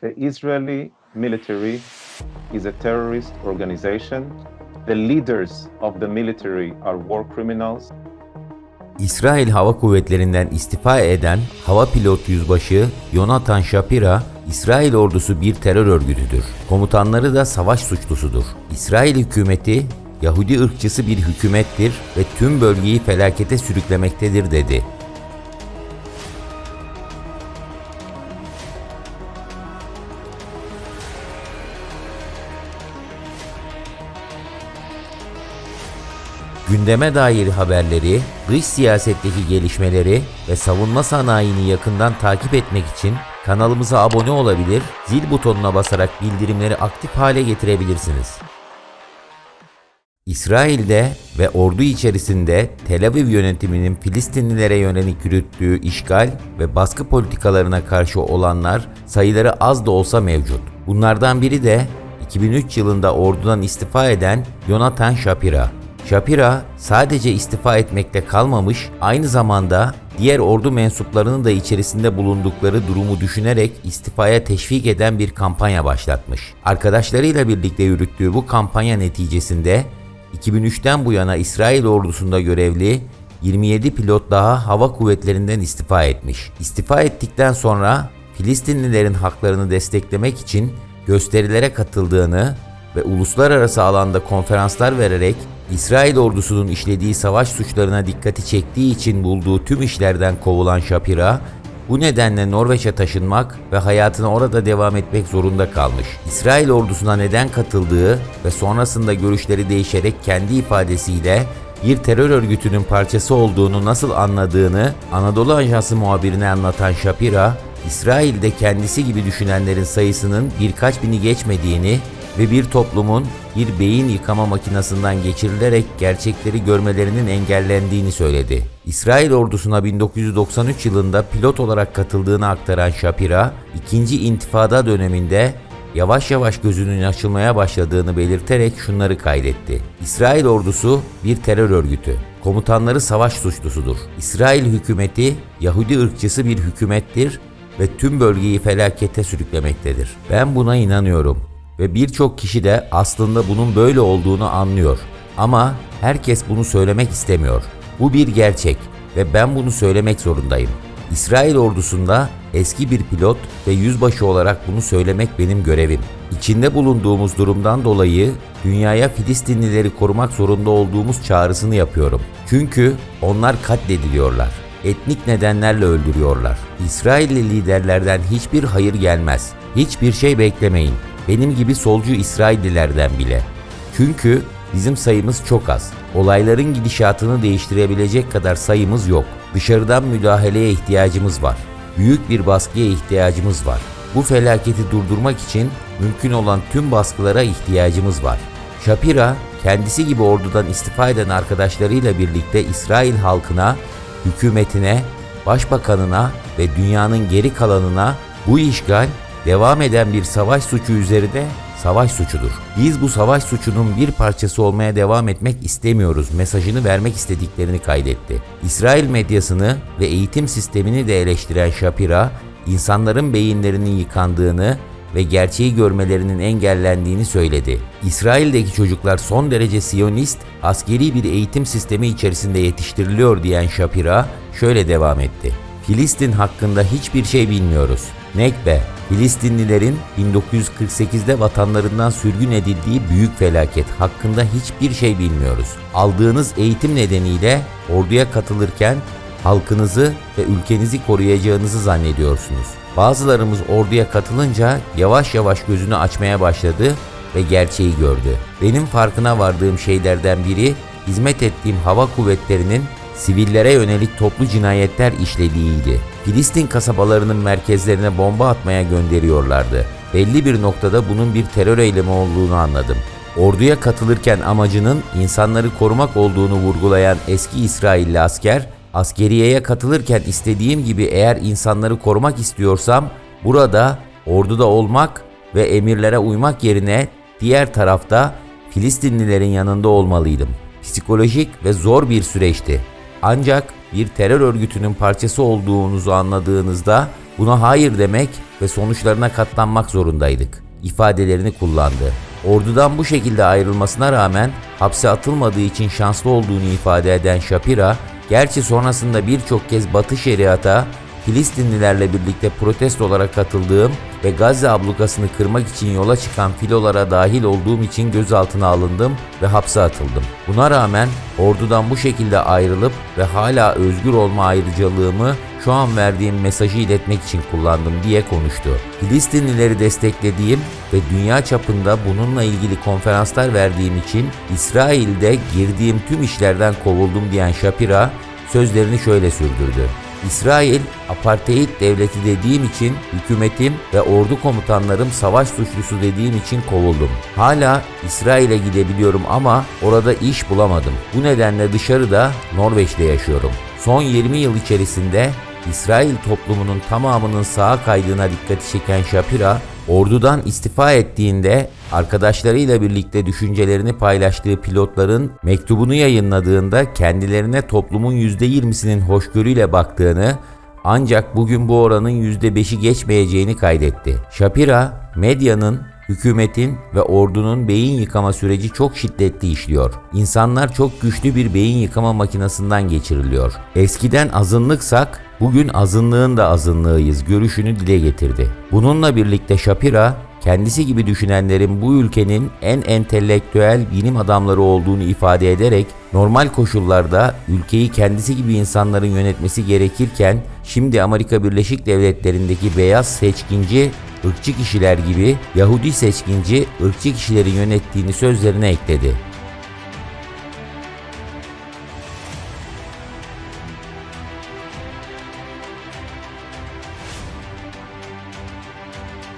The Israeli military is a terrorist organization. The leaders of the military are war criminals. İsrail Hava Kuvvetleri'nden istifa eden hava pilot yüzbaşı Yonatan Shapira, İsrail ordusu bir terör örgütüdür. Komutanları da savaş suçlusudur. İsrail hükümeti Yahudi ırkçısı bir hükümettir ve tüm bölgeyi felakete sürüklemektedir dedi. Gündeme dair haberleri, dış siyasetteki gelişmeleri ve savunma sanayini yakından takip etmek için kanalımıza abone olabilir, zil butonuna basarak bildirimleri aktif hale getirebilirsiniz. İsrail'de ve ordu içerisinde Tel Aviv yönetiminin Filistinlilere yönelik yürüttüğü işgal ve baskı politikalarına karşı olanlar sayıları az da olsa mevcut. Bunlardan biri de 2003 yılında ordudan istifa eden Yonatan Shapira. Shapira sadece istifa etmekte kalmamış, aynı zamanda diğer ordu mensuplarının da içerisinde bulundukları durumu düşünerek istifaya teşvik eden bir kampanya başlatmış. Arkadaşlarıyla birlikte yürüttüğü bu kampanya neticesinde 2003'ten bu yana İsrail ordusunda görevli 27 pilot daha hava kuvvetlerinden istifa etmiş. İstifa ettikten sonra Filistinlilerin haklarını desteklemek için gösterilere katıldığını ve uluslararası alanda konferanslar vererek İsrail ordusunun işlediği savaş suçlarına dikkati çektiği için bulduğu tüm işlerden kovulan Shapira, bu nedenle Norveç'e taşınmak ve hayatına orada devam etmek zorunda kalmış. İsrail ordusuna neden katıldığı ve sonrasında görüşleri değişerek kendi ifadesiyle bir terör örgütünün parçası olduğunu nasıl anladığını Anadolu Ajansı muhabirine anlatan Shapira, İsrail'de kendisi gibi düşünenlerin sayısının birkaç bini geçmediğini ve bir toplumun bir beyin yıkama makinesinden geçirilerek gerçekleri görmelerinin engellendiğini söyledi. İsrail ordusuna 1993 yılında pilot olarak katıldığını aktaran Shapira, ikinci intifada döneminde yavaş yavaş gözünün açılmaya başladığını belirterek şunları kaydetti. İsrail ordusu bir terör örgütü. Komutanları savaş suçlusudur. İsrail hükümeti Yahudi ırkçısı bir hükümettir ve tüm bölgeyi felakete sürüklemektedir. Ben buna inanıyorum ve birçok kişi de aslında bunun böyle olduğunu anlıyor. Ama herkes bunu söylemek istemiyor. Bu bir gerçek ve ben bunu söylemek zorundayım. İsrail ordusunda eski bir pilot ve yüzbaşı olarak bunu söylemek benim görevim. İçinde bulunduğumuz durumdan dolayı dünyaya Filistinlileri korumak zorunda olduğumuz çağrısını yapıyorum. Çünkü onlar katlediliyorlar. Etnik nedenlerle öldürüyorlar. İsrailli liderlerden hiçbir hayır gelmez. Hiçbir şey beklemeyin. Benim gibi solcu İsraillilerden bile. Çünkü bizim sayımız çok az. Olayların gidişatını değiştirebilecek kadar sayımız yok. Dışarıdan müdahaleye ihtiyacımız var. Büyük bir baskıya ihtiyacımız var. Bu felaketi durdurmak için mümkün olan tüm baskılara ihtiyacımız var. Shapira kendisi gibi ordudan istifa eden arkadaşlarıyla birlikte İsrail halkına, hükümetine, başbakanına ve dünyanın geri kalanına bu işgal devam eden bir savaş suçu üzerinde savaş suçudur. Biz bu savaş suçunun bir parçası olmaya devam etmek istemiyoruz mesajını vermek istediklerini kaydetti. İsrail medyasını ve eğitim sistemini de eleştiren Shapira, insanların beyinlerinin yıkandığını ve gerçeği görmelerinin engellendiğini söyledi. İsrail'deki çocuklar son derece siyonist, askeri bir eğitim sistemi içerisinde yetiştiriliyor diyen Shapira şöyle devam etti. Filistin hakkında hiçbir şey bilmiyoruz. Nekbe, Filistinlilerin 1948'de vatanlarından sürgün edildiği büyük felaket hakkında hiçbir şey bilmiyoruz. Aldığınız eğitim nedeniyle orduya katılırken halkınızı ve ülkenizi koruyacağınızı zannediyorsunuz. Bazılarımız orduya katılınca yavaş yavaş gözünü açmaya başladı ve gerçeği gördü. Benim farkına vardığım şeylerden biri hizmet ettiğim hava kuvvetlerinin sivillere yönelik toplu cinayetler işlediğiydi. Filistin kasabalarının merkezlerine bomba atmaya gönderiyorlardı. Belli bir noktada bunun bir terör eylemi olduğunu anladım. Orduya katılırken amacının insanları korumak olduğunu vurgulayan eski İsrailli asker, askeriyeye katılırken istediğim gibi eğer insanları korumak istiyorsam burada orduda olmak ve emirlere uymak yerine diğer tarafta Filistinlilerin yanında olmalıydım. Psikolojik ve zor bir süreçti. Ancak bir terör örgütünün parçası olduğunuzu anladığınızda Buna hayır demek ve sonuçlarına katlanmak zorundaydık ifadelerini kullandı. Ordudan bu şekilde ayrılmasına rağmen hapse atılmadığı için şanslı olduğunu ifade eden Shapira, gerçi sonrasında birçok kez Batı şeriata Filistinlilerle birlikte protesto olarak katıldığım ve Gazze ablukasını kırmak için yola çıkan filolara dahil olduğum için gözaltına alındım ve hapse atıldım. Buna rağmen ordudan bu şekilde ayrılıp ve hala özgür olma ayrıcalığımı şu an verdiğim mesajı iletmek için kullandım diye konuştu. Filistinlileri desteklediğim ve dünya çapında bununla ilgili konferanslar verdiğim için İsrail'de girdiğim tüm işlerden kovuldum diyen Shapira sözlerini şöyle sürdürdü. İsrail apartheid devleti dediğim için hükümetim ve ordu komutanlarım savaş suçlusu dediğim için kovuldum. Hala İsrail'e gidebiliyorum ama orada iş bulamadım. Bu nedenle dışarıda Norveç'te yaşıyorum. Son 20 yıl içerisinde İsrail toplumunun tamamının sağa kaydığına dikkati çeken Shapira, ordudan istifa ettiğinde arkadaşlarıyla birlikte düşüncelerini paylaştığı pilotların mektubunu yayınladığında kendilerine toplumun %20'sinin hoşgörüyle baktığını ancak bugün bu oranın %5'i geçmeyeceğini kaydetti. Shapira, medyanın Hükümetin ve ordunun beyin yıkama süreci çok şiddetli işliyor. İnsanlar çok güçlü bir beyin yıkama makinesinden geçiriliyor. Eskiden azınlıksak bugün azınlığın da azınlığıyız görüşünü dile getirdi. Bununla birlikte Shapira kendisi gibi düşünenlerin bu ülkenin en entelektüel bilim adamları olduğunu ifade ederek normal koşullarda ülkeyi kendisi gibi insanların yönetmesi gerekirken şimdi Amerika Birleşik Devletleri'ndeki beyaz seçkinci ırkçı kişiler gibi Yahudi seçkinci ırkçı kişilerin yönettiğini sözlerine ekledi.